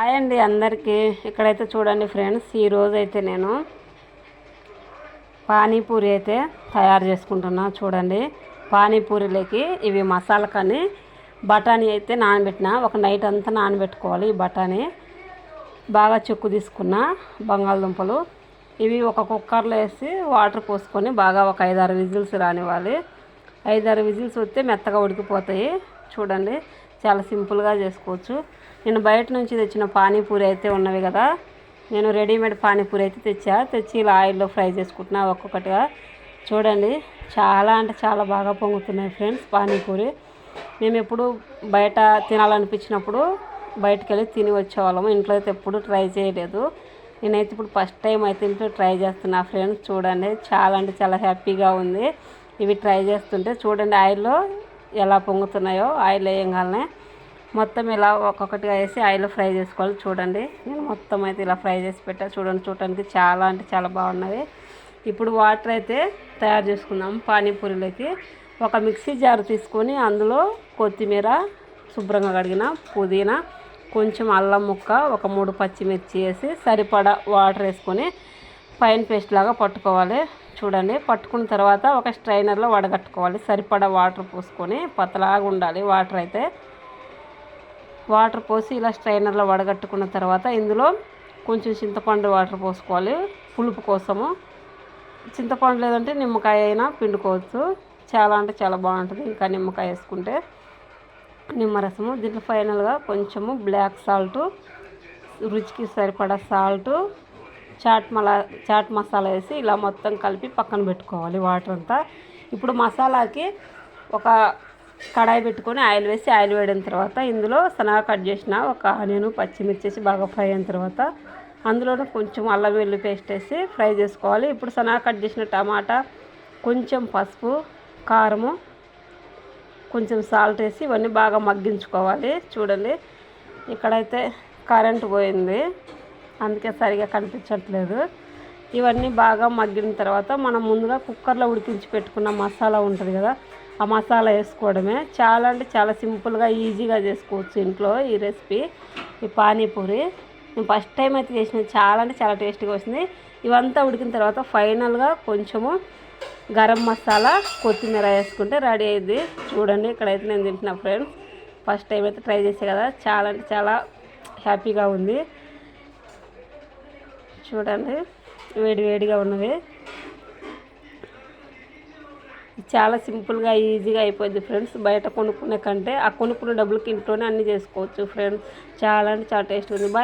Hi అండి అందరికీ. ఇక్కడైతే చూడండి ఫ్రెండ్స్ ఈరోజు అయితే నేను పానీపూరి అయితే తయారు చేసుకుంటున్నా. చూడండి పానీపూరిలోకి ఇవి మసాలా కానీ బఠానీ అయితే నానబెట్టిన. ఒక నైట్ అంతా నానబెట్టుకోవాలి ఈ బఠానీ. బాగా చెక్కు తీసుకున్న బంగాళదుంపలు. ఇవి ఒక కుక్కర్లో వేసి వాటర్ పోసుకొని బాగా ఒక ఐదారు విజిల్స్ రానివ్వాలి. ఐదారు విజిల్స్ వస్తే మెత్తగా ఉడికిపోతాయి. చూడండి చాలా సింపుల్గా చేసుకోవచ్చు. నేను బయట నుంచి తెచ్చిన పానీపూరి అయితే ఉన్నవి కదా నేను రెడీమేడ్ పానీపూరి అయితే తెచ్చా. తెచ్చి ఇలా ఆయిల్లో ఫ్రై చేసుకుంటున్నా ఒక్కొక్కటిగా. చూడండి చాలా అంటే చాలా బాగా పొంగుతున్నాయి ఫ్రెండ్స్ పానీపూరి. మేము ఎప్పుడు బయట తినాలనిపించినప్పుడు బయటకు వెళ్ళి తిని వచ్చేవాళ్ళము. ఇంట్లో అయితే ఎప్పుడు ట్రై చేయలేదు. నేనైతే ఇప్పుడు ఫస్ట్ టైం అయితే ఇంట్లో ట్రై చేస్తున్నా ఫ్రెండ్స్. చూడండి చాలా అంటే చాలా హ్యాపీగా ఉంది. ఇవి ట్రై చేస్తుంటే చూడండి ఆయిల్లో ఎలా పొంగుతున్నాయో ఆయిల్ వేయంగానే మొత్తం ఇలా ఒక్కొక్కటిగా వేసి ఆయిల్ ఫ్రై చేసుకోవాలి. చూడండి నేను మొత్తం అయితే ఇలా ఫ్రై చేసి పెట్టా. చూడండి చూడడానికి చాలా అంటే చాలా బాగున్నది. ఇప్పుడు వాటర్ అయితే తయారు చేసుకుందాం. పానీపూరిలోకి ఒక మిక్సీ జార్ తీసుకొని అందులో కొత్తిమీర శుభ్రంగా కడిగిన పుదీనా కొంచెం అల్లం ముక్క ఒక మూడు పచ్చిమిర్చి వేసి సరిపడా వాటర్ వేసుకొని పైన పేస్ట్ లాగా పట్టుకోవాలి. చూడండి. పట్టుకున్న తర్వాత ఒక స్ట్రైనర్లో వడగట్టుకోవాలి. సరిపడా వాటర్ పోసుకొని పతలాగా ఉండాలి. వాటర్ అయితే వాటర్ పోసి ఇలా స్ట్రైనర్లో వడగట్టుకున్న తర్వాత ఇందులో కొంచెం చింతపండు వాటర్ పోసుకోవాలి. పులుపు కోసము. చింతపండు లేదంటే నిమ్మకాయ అయినా పిండుకోవచ్చు. చాలా అంటే చాలా బాగుంటుంది. ఇంకా నిమ్మకాయ వేసుకుంటే నిమ్మరసము. దీంట్లో ఫైనల్గా కొంచెము బ్లాక్ సాల్ట్ రుచికి సరిపడా సాల్ట్ చాట్ మలా చాట్ మసాలా వేసి ఇలా మొత్తం కలిపి పక్కన పెట్టుకోవాలి వాటర్ అంతా. ఇప్పుడు మసాలాకి ఒక కడాయి పెట్టుకొని ఆయిల్ వేసి ఆయిల్ వేడిన తర్వాత ఇందులో సన్నగా కట్ చేసిన ఒక ఆనియన్ పచ్చిమిర్చి వేసి బాగా ఫ్రై అయిన తర్వాత అందులోనే కొంచెం అల్లం వెల్లు పేస్ట్ వేసి ఫ్రై చేసుకోవాలి. ఇప్పుడు సన్నగా కట్ చేసిన టమాటా కొంచెం పసుపు కారము కొంచెం సాల్ట్ వేసి ఇవన్నీ బాగా మగ్గించుకోవాలి. చూడండి ఇక్కడైతే కరెంట్ పోయింది. అందుకే సరిగా కనిపించట్లేదు. ఇవన్నీ బాగా మగ్గిన తర్వాత మనం ముందుగా కుక్కర్లో ఉడికించి పెట్టుకున్న మసాలా ఉంటుంది కదా ఆ మసాలా వేసుకోవడమే. చాలా అంటే చాలా సింపుల్గా ఈజీగా చేసుకోవచ్చు ఇంట్లో ఈ రెసిపీ ఈ పానీపూరి. నేను ఫస్ట్ టైం అయితే చేసిన చాలా అంటే చాలా టేస్టీగా వచ్చింది. ఇవంతా ఉడికిన తర్వాత ఫైనల్గా కొంచెము గరం మసాలా కొత్తిమీర వేసుకుంటే రెడీ అయింది చూడండి ఇక్కడైతే నేను తింటున్నా ఫ్రెండ్స్. ఫస్ట్ టైం అయితే ట్రై చేసే కదా చాలా అంటే చాలా హ్యాపీగా ఉంది. చూడండి వేడి వేడిగా ఉన్నవి. చాలా సింపుల్గా ఈజీగా అయిపోయింది ఫ్రెండ్స్. బయట కొనుక్కునే కంటే ఆ కొనుక్కున్న డబ్బులకి ఇంట్లోనే అన్నీ చేసుకోవచ్చు ఫ్రెండ్స్. చాలా అంటే చాలా టేస్ట్ ఉంది. బాయ్